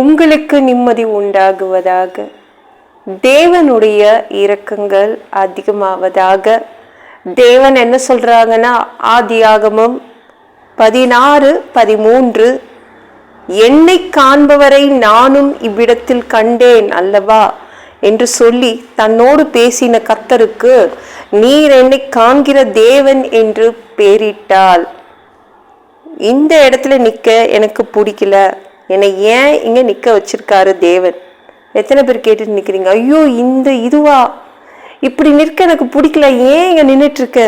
உங்களுக்கு நிம்மதி உண்டாகுவதாக. தேவனுடைய இரக்கங்கள் அதிகமாவதாக. தேவன் என்ன சொல்கிறாங்கன்னா ஆதியாகமும் பதினாறு பதிமூன்று என்னை காண்பவரை நானும் இவ்விடத்தில் கண்டேன் அல்லவா? என்று சொல்லி தன்னோடு பேசின கர்த்தருக்கு நீர் என்னை காண்கிற தேவன் என்று பெயரிட்டாள் இந்த இடத்துல நிற்க எனக்கு பிடிக்கல. என்னை ஏன் இங்கே நிற்க வச்சிருக்காரு தேவன்? எத்தனை பேர் கேட்டுட்டு நிற்கிறீங்க ஐயோ இந்த இதுவா? இப்படி நிற்க எனக்கு பிடிக்கல. ஏன் இங்கே நின்றுட்டுருக்க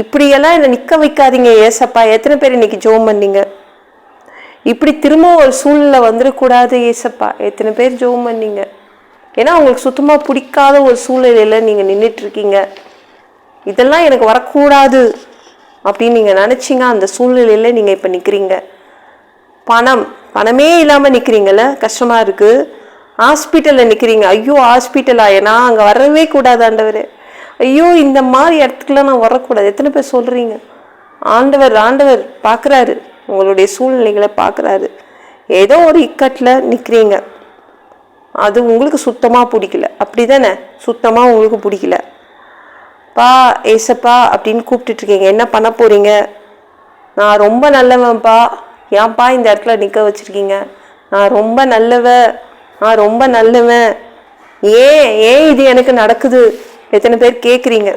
இப்படியெல்லாம் என்னை நிற்க வைக்காதீங்க ஏசப்பா. எத்தனை பேர் இன்னைக்கு ஜோம் பண்ணீங்க? இப்படி திரும்ப ஒரு சூழ்நிலை வந்துடக்கூடாது ஏசப்பா. எத்தனை பேர் ஜோம் பண்ணீங்க? ஏன்னா உங்களுக்கு சுத்தமாக பிடிக்காத ஒரு சூழ்நிலையில் நீங்கள் நின்றுட்டு இருக்கீங்க இதெல்லாம் எனக்கு வரக்கூடாது அப்படின்னு நீங்கள் நினச்சிங்க அந்த சூழ்நிலையில் நீங்கள் இப்போ நிற்கிறீங்க பணம். பணமே இல்லாமல் நிக்கிறீங்கல்ல? கஷ்டமாக இருக்குது ஹாஸ்பிட்டலில் நிற்கிறீங்க ஐயோ ஹாஸ்பிட்டல் ஏன்னா அங்கே வரவே கூடாது ஆண்டவர். ஐயோ இந்த மாதிரி இடத்துக்குலாம் நான் வரக்கூடாது. எத்தனை பேர் சொல்கிறீங்க ஆண்டவர் ஆண்டவர் பார்க்கறாரு. உங்களுடைய சூழ்நிலைகளை பார்க்குறாரு. ஏதோ ஒரு இக்கட்டில் நிற்கிறீங்க அது உங்களுக்கு சுத்தமாக பிடிக்கல. அப்படி தானே சுத்தமாக உங்களுக்கு பிடிக்கல. பா ஏசப்பா அப்படின்னு கூப்பிட்டுட்ருக்கீங்க என்ன பண்ண போகிறீங்க நான் ரொம்ப நல்லவன்ப்பா. ஏன்ப்பா இந்த இடத்துல நிற்க வச்சுருக்கீங்க? நான் ரொம்ப நல்லவ நான் ரொம்ப நல்லவன். ஏன் ஏன் இது எனக்கு நடக்குது? எத்தனை பேர் கேட்குறீங்க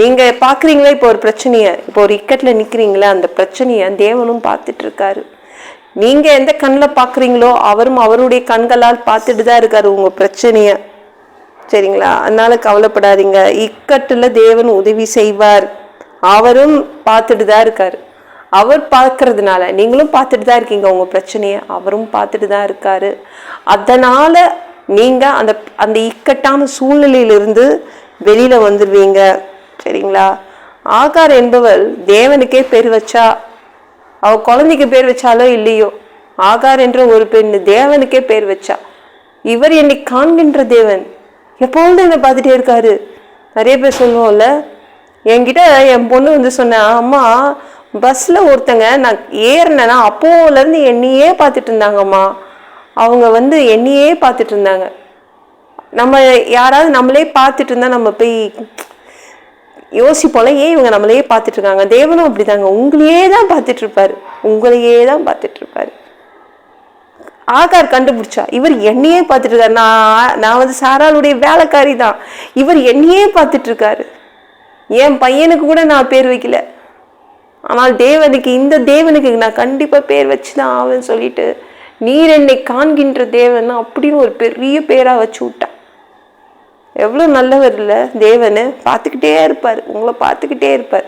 நீங்கள் பார்க்குறீங்களே இப்போ ஒரு பிரச்சனையை? இப்போ ஒரு இக்கட்டில் நிற்கிறீங்களே அந்த பிரச்சனையை தேவனும் பார்த்துட்ருக்காரு. நீங்கள் எந்த கண்ணில் பார்க்குறீங்களோ அவரும் அவருடைய கண்களால் பார்த்துட்டு தான் இருக்காரு உங்கள் பிரச்சனையை. சரிங்களா? அதனால் கவலைப்படாதீங்க. இக்கட்டில் தேவன் உதவி செய்வார். அவரும் பார்த்துட்டு தான் இருக்காரு. அவர் பார்க்கறதுனால நீங்களும் பார்த்துட்டு தான் இருக்கீங்க. உங்கள் பிரச்சனையை அவரும் பார்த்துட்டு தான் இருக்காரு. அதனால் நீங்கள் அந்த அந்த இக்கட்டான சூழ்நிலையிலிருந்து வெளியில் வந்துடுவீங்க சரிங்களா? ஆகார் என்பவள் தேவனுக்கே பேர் வச்சா அவள் குழந்தைக்கு பேர் வச்சாலோ இல்லையோ ஆகார் என்ற ஒரு பெண் தேவனுக்கே பேர் வச்சா இவர் என்னை காண்கின்ற தேவன். எப்பொழுதும் என்னை பார்த்துட்டே இருக்காரு. நிறைய பேர் சொல்லுவோம்ல என்கிட்ட என் பொண்ணு வந்து சொன்ன அம்மா பஸ்ஸில் ஒருத்தங்க நான் ஏறினேன்னா அப்போலேருந்து என்னையே பார்த்துட்டு இருந்தாங்கம்மா. அவங்க வந்து என்னையே பார்த்துட்டு இருந்தாங்க. நம்ம யாராவது நம்மளே பார்த்துட்டு இருந்தால் நம்ம போய் யோசிப்போல ஏன் இவங்க நம்மளையே பார்த்துட்டு இருக்காங்க? தேவனும் அப்படிதாங்க. உங்களையே தான் பார்த்துட்டு இருப்பாரு. உங்களையே தான் பார்த்துட்டு இருப்பாரு. ஆகார் கண்டுபிடிச்சா இவர் என்னையே பார்த்துட்டு இருக்காரு. நான் நான் வந்து சாராளுடைய வேலைக்காரி தான் இவர் என்னையே பார்த்துட்டு இருக்காரு. என் பையனுக்கு கூட நான் பேர் வைக்கல. ஆனால் தேவனுக்கு இந்த தேவனுக்கு நான் கண்டிப்பாக பேர் வச்சு தான் ஆவேன்னு சொல்லிட்டு நீர் என்னை காண்கின்ற தேவன் அப்படின்னு ஒரு பெரிய பேராக வச்சு விட்டான். எவ்வளோ நல்லவர் இல்லை தேவனு. பார்த்துக்கிட்டே இருப்பார். உங்களை பார்த்துக்கிட்டே இருப்பார்.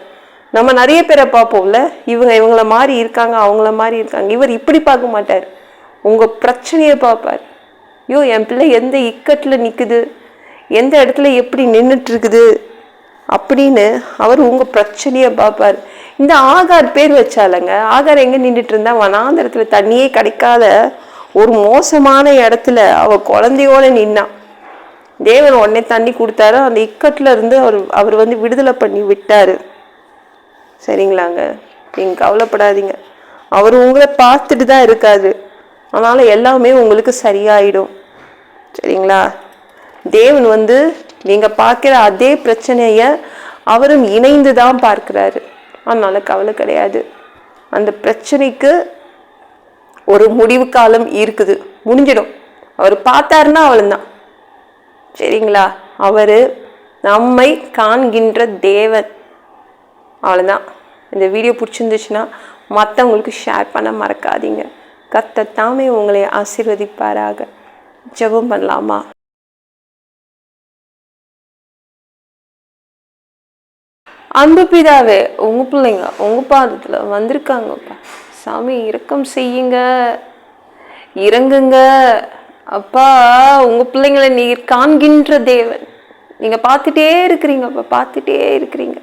நம்ம நிறைய பேரை பார்ப்போம்ல. இவங்க இவங்கள மாதிரி இருக்காங்க அவங்கள மாதிரி இருக்காங்க. இவர் இப்படி பார்க்க மாட்டார். உங்கள் பிரச்சனையை பார்ப்பார். ஐயோ என் பிள்ளை எந்த இக்கட்டில் நிற்குது எந்த இடத்துல எப்படி நின்றுட்டுருக்குது அப்படின்னு அவர் உங்கள் பிரச்சனையை பார்ப்பார். இந்த ஆகார் பேர் வச்சாலங்க ஆகார் எங்கே நின்றுட்டு இருந்தா வனாந்தரத்துல தண்ணியே கிடைக்காத ஒரு மோசமான இடத்துல அவ குழந்தையோட நின்னான் தேவன் உடனே தண்ணி கொடுத்தாரு. அந்த இக்கட்டில் இருந்து அவர் அவர் வந்து விடுதலை பண்ணி விட்டார். சரிங்களாங்க? நீங்கள் கவலைப்படாதீங்க. அவர் உங்களை பார்த்துட்டு தான் இருக்காரு. அதனால் எல்லாமே உங்களுக்கு சரியாயிடும். சரிங்களா? தேவன் வந்து நீங்கள் பார்க்குற அதே பிரச்சனையை அவரும் இணைந்து தான் பார்க்குறாரு. அதனால கவலை கிடையாது. அந்த பிரச்சனைக்கு ஒரு முடிவு காலம் இருக்குது. முடிஞ்சிடும். அவர் பார்த்தாருன்னா அவளுந்தான் சரிங்களா? அவர் நம்மை காண்கின்ற தேவன். அவ்வளோதான் இந்த வீடியோ பிடிச்சிருந்துச்சுன்னா மற்றவங்களுக்கு ஷேர் பண்ண மறக்காதீங்க. கர்த்தர் தாமே உங்களை ஆசீர்வதிப்பாராக. ஜெபம் பண்ணலாமா? அன்பு பிதாவே உங்க பிள்ளைங்க உங்க பாதத்துல வந்திருக்காங்கப்பா. சாமி இரக்கம் செய்யுங்க. இறங்குங்க. அப்பா உங்க பிள்ளைங்களை நீர் காண்கின்ற தேவன். நீங்க பார்த்துட்டே இருக்கிறீங்கப்பா பார்த்துட்டே இருக்கிறீங்க.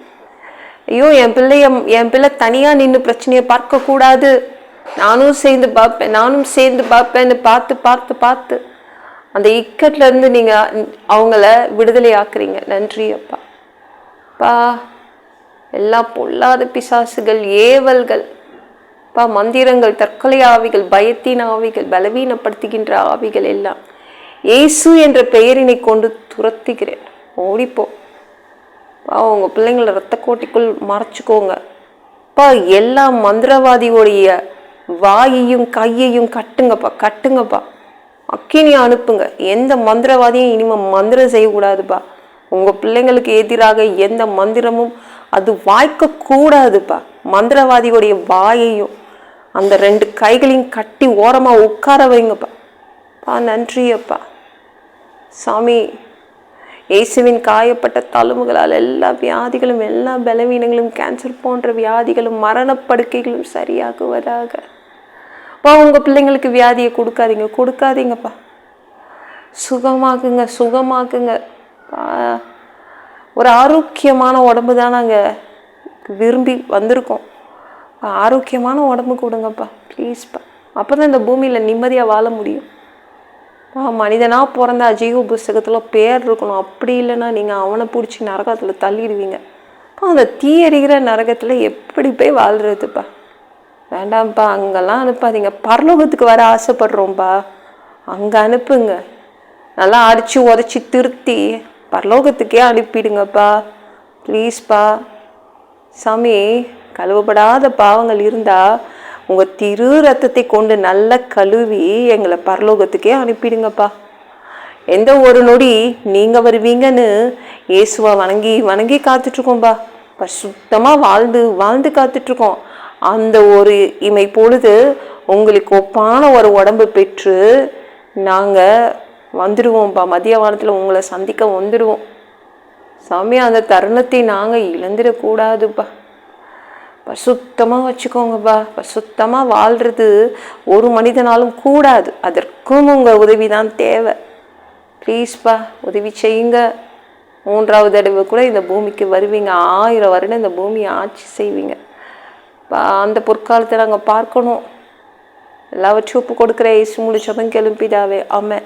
ஐயோ என் பிள்ளைய என் பிள்ளை தனியா நின்று பிரச்சனையை பார்க்க கூடாது நானும் சேர்ந்து பார்ப்பேன் நானும் சேர்ந்து பார்ப்பேன்னு பார்த்து பார்த்து பார்த்து. அந்த இக்கட்ல இருந்து நீங்க அவங்கள விடுதலை ஆக்குறீங்க நன்றி அப்பா. அப்பா. எல்லா பொல்லாத பிசாசுகள் ஏவல்கள் பா மந்திரங்கள் தற்கொலை ஆவிகள் பயத்தின் ஆவிகள் பலவீனப்படுத்துகின்ற ஆவிகள் எல்லாம் இயேசு என்ற பெயரினை கொண்டு துரத்துகிறேன். ஓடிப்போ. பா உங்கள் பிள்ளைங்கள ரத்த கோட்டிக்குள் மறைச்சிக்கோங்க. பா எல்லா மந்திரவாதியோடைய வாயையும் கையையும் கட்டுங்கப்பா கட்டுங்கப்பா. அக்கினி அனுப்புங்க. எந்த மந்திரவாதியும் இனிமேல் மந்திரம் செய்யக்கூடாதுப்பா. உங்கள் பிள்ளைங்களுக்கு எதிராக எந்த மந்திரமும் அது வாய்க்க கூடாதுப்பா. மந்திரவாதியோடைய வாயையும் அந்த ரெண்டு கைகளையும் கட்டி ஓரமாக உட்கார வைங்கப்பா. பா நன்றியப்பா. சாமி இயேசுவின் காயப்பட்ட தழும்புகளால் எல்லா வியாதிகளும் எல்லா பலவீனங்களும் கேன்சர் போன்ற வியாதிகளும் மரணப்படுக்கைகளும் சரியாகுவதாக. பா உங்கள் பிள்ளைங்களுக்கு வியாதியை கொடுக்காதீங்க கொடுக்காதீங்கப்பா. சுகமாக்குங்க சுகமாக்குங்க. பா, ஒரு ஆரோக்கியமான உடம்பு தான் நாங்கள் விரும்பி வந்திருக்கோம். ஆரோக்கியமான உடம்பு கொடுங்கப்பா ப்ளீஸ்ப்பா அப்போ தான் இந்த பூமியில் நிம்மதியாக வாழ முடியும். மனிதனாக பிறந்த அஜீவ புஸ்தகத்தில் பேர் இருக்கணும். அப்படி இல்லைன்னா நீங்கள் அவனை பிடிச்சி நரகத்தில் தள்ளிடுவீங்க. அப்போ அந்த தீ நரகத்தில் எப்படி போய் வாழ்கிறதுப்பா வேண்டாம்ப்பா அங்கெல்லாம் அனுப்பாதீங்க. பரலோகத்துக்கு வர ஆசைப்படுறோம்ப்பா அங்கே அனுப்புங்க. நல்லா அடித்து உதச்சி திருத்தி பரலோகத்துக்கே அனுப்பிடுங்கப்பா. ப்ளீஸ்ப்பா சாமி கழுவப்படாத பாவங்கள் இருந்தால் உங்கள் திரு ரத்தத்தை கொண்டு நல்லா கழுவி எங்களை பரலோகத்துக்கே அனுப்பிடுங்கப்பா. எந்த ஒரு நொடி நீங்கள் வருவீங்கன்னு இயேசுவை வணங்கி வணங்கி காத்துட்ருக்கோம்பா. சுத்தமாக வாழ்ந்து வாழ்ந்து காத்துட்ருக்கோம். அந்த ஒரு இமை பொழுது உங்களுக்கு ஒப்பான ஒரு உடம்பு பெற்று நாங்கள் வந்துடுவோம்ப்பா மதிய வாரத்தில் உங்களை சந்திக்க வந்துடுவோம் சாமி அந்த தருணத்தை நாங்கள் இழந்துடக்கூடாதுப்பா பசுத்தமாக வச்சுக்கோங்கப்பா பசுத்தமாக வாழ்கிறது ஒரு மனிதனாலும் கூடாது. அதற்கும் உங்கள் உதவி தான் தேவை. ப்ளீஸ்ப்பா உதவி செய்யுங்க. மூன்றாவது தடவை கூட இந்த பூமிக்கு வருவீங்க. ஆயிரம் வருடம் இந்த பூமியை ஆட்சி செய்வீங்க. பா அந்த பொற்காலத்தை நாங்கள் பார்க்கணும். எல்லாவற்றையும் ஒப்பு கொடுக்குற இயேசு முடிச்சதும் கிளம்பிடாவே ஆமாம்